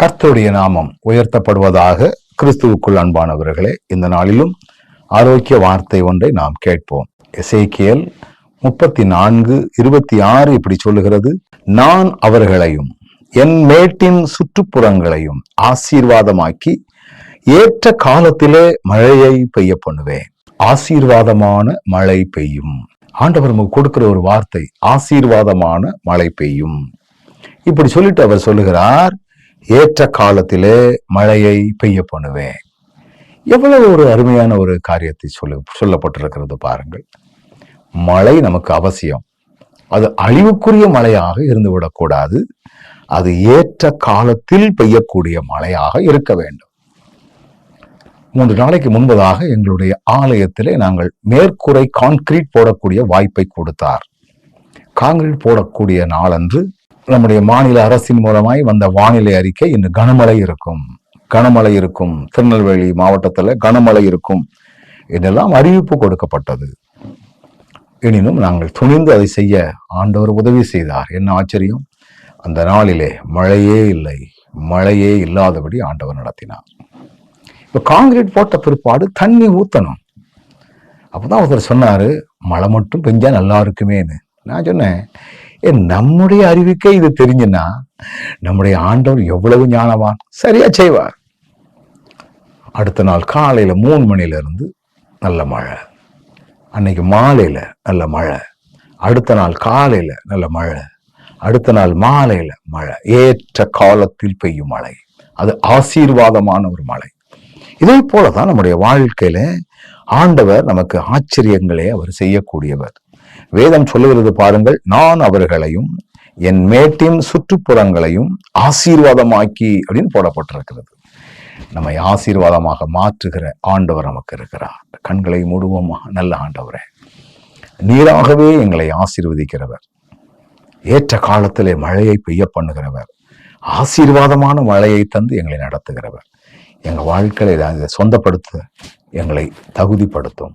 கர்த்தருடைய நாமம் உயர்த்தப்படுவதாக கிறிஸ்துவுக்குள் அன்பானவர்களே இந்த நாளிலும் ஆரோக்கிய வார்த்தை ஒன்றை நாம் கேட்போம். எசேக்கியல் முப்பத்தி நான்கு இருபத்தி ஆறு இப்படி சொல்லுகிறது நான் அவர்களையும் என் மேட்டின் சுற்றுப்புறங்களையும் ஆசீர்வாதமாக்கி ஏற்ற காலத்திலே மழையை பெய்ய பண்ணுவேன் ஆசீர்வாதமான மழை பெய்யும். ஆண்டவர் நமக்கு கொடுக்கிற ஒரு வார்த்தை ஆசீர்வாதமான மழை பெய்யும். இப்படி சொல்லிட்டு அவர் சொல்லுகிறார் ஏற்ற காலத்திலே மழையை பெய்ய பண்ணுவேன். எவ்வளவு ஒரு அருமையான ஒரு காரியத்தை சொல்லு சொல்லப்பட்டிருக்கிறது பாருங்கள். மழை நமக்கு அவசியம். அது அழிவுக்குரிய மழையாக இருந்து விடக்கூடாது அது ஏற்ற காலத்தில் பெய்யக்கூடிய மழையாக இருக்க வேண்டும். மூன்று நாளைக்கு முன்பதாக எங்களுடைய ஆலயத்திலே நாங்கள் மேற்கூரை கான்கிரீட் போடக்கூடிய வாய்ப்பை கொடுத்தார். கான்கிரீட் போடக்கூடிய நாளன்று நம்முடைய மாநில அரசின் மூலமாய் வந்த வானிலை அறிக்கை இன்று கனமழை இருக்கும். கனமழை இருக்கும். திருநெல்வேலி மாவட்டத்தில் கனமழை இருக்கும். என்றெல்லாம் அறிவிப்பு கொடுக்கப்பட்டது. எனினும் நாங்கள் துணிந்து அதை செய்ய ஆண்டவர் உதவி செய்தார். என்ன ஆச்சரியம்? அந்த நாளிலே மழையே இல்லை. மழையே இல்லாதபடி ஆண்டவர் நடத்தினார். இப்போ காங்கிரீட் போட்ட பிற்பாடு தண்ணி ஊற்றணும் அப்பதான் ஒருத்தர் சொன்னார் மழை மட்டும் பெஞ்சால் நல்லா இருக்குமேன்னு. நான் சொன்னேன் நம்முடைய அறிவுக்கே இது தெரிஞ்சுன்னா நம்முடைய ஆண்டவர் எவ்வளவு ஞானவான்? சரியா செய்வார். அடுத்த நாள் காலையில மூணு மணில இருந்து நல்ல மழை. அன்னைக்கு மாலையில நல்ல மழை. அடுத்த நாள் காலையில நல்ல மழை. அடுத்த நாள் மாலையில மழை. ஏற்ற காலத்தில் பெய்யும் மழை. அது ஆசீர்வாதமான ஒரு மழை. இதே போலதான் நம்முடைய வாழ்க்கையில ஆண்டவர் நமக்கு ஆச்சரியங்களே அவர் செய்யக்கூடியவர். வேதம் சொல்லுகிறது பாருங்கள் நான் அவர்களையும் என் மேட்டின் சுற்றுப்புறங்களையும் ஆசீர்வாதமாக்கி அப்படின்னு போடப்பட்டிருக்கிறது. நம்மை ஆசீர்வாதமாக மாற்றுகிற ஆண்டவர் நமக்கு இருக்கிறார். கண்களை மூடுவோமா நல்ல ஆண்டவரே. நீராகவே எங்களை ஆசீர்வதிக்கிறவர். ஏற்ற காலத்திலே மழையை பெய்ய பண்ணுகிறவர். ஆசீர்வாதமான மழையை தந்து எங்களை நடத்துகிறவர். எங்கள் வாழ்க்கையை சொந்தப்படுத்த எங்களை தகுதிப்படுத்தும்.